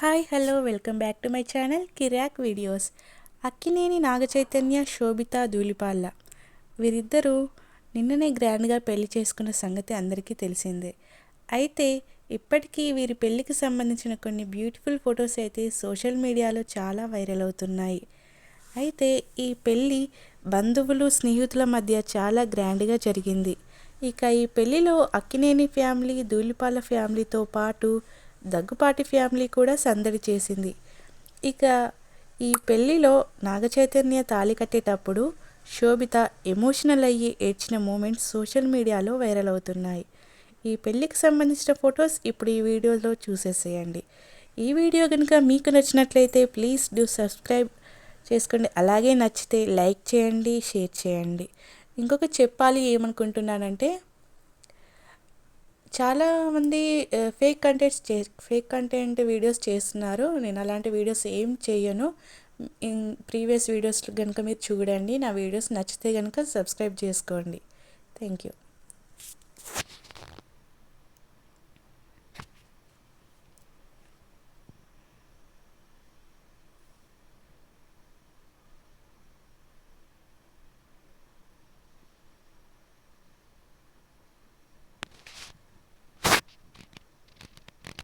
Hi hello welcome back to my channel Kirik videos. Akkineni Naga Chaitanya Sobhita Dhulipala వీరిద్దరూ నిన్ననే గ్రాండ్గా పెళ్ళి చేసుకున్న సంగతి అందరికీ తెలిసిందే. అయితే ఇప్పటికీ వీరి పెళ్ళికి సంబంధించిన కొన్ని బ్యూటిఫుల్ ఫొటోస్ అయితే సోషల్ మీడియాలో చాలా వైరల్ అవుతున్నాయి. అయితే ఈ పెళ్ళి బంధువులు స్నేహితుల మధ్య చాలా గ్రాండ్గా జరిగింది. ఇక ఈ పెళ్ళిలో అక్కినేని ఫ్యామిలీ ధూళిపాల ఫ్యామిలీతో పాటు దగ్గుపాటి ఫ్యామిలీ కూడా సందడి చేసింది. ఇక ఈ పెళ్ళిలో నాగచైతన్య తాళి కట్టేటప్పుడు శోభిత ఎమోషనల్ అయ్యి ఏడ్చిన మూమెంట్స్ సోషల్ మీడియాలో వైరల్ అవుతున్నాయి. ఈ పెళ్ళికి సంబంధించిన ఫొటోస్ ఇప్పుడు ఈ వీడియోలో చూసేసేయండి. ఈ వీడియో కనుక మీకు నచ్చినట్లయితే ప్లీజ్ డూ సబ్స్క్రైబ్ చేసుకోండి. అలాగే నచ్చితే లైక్ చేయండి షేర్ చేయండి. ఇంకొక చెప్పాలి ఏమనుకుంటున్నానంటే చాలామంది ఫేక్ కంటెంట్స్ చే ఫేక్ కంటెంట్ వీడియోస్ చేస్తున్నారు. నేను అలాంటి వీడియోస్ ఏం చేయను. ప్రీవియస్ వీడియోస్ కనుక మీరు చూడండి. నా వీడియోస్ నచ్చితే కనుక సబ్స్క్రైబ్ చేసుకోండి. Thank you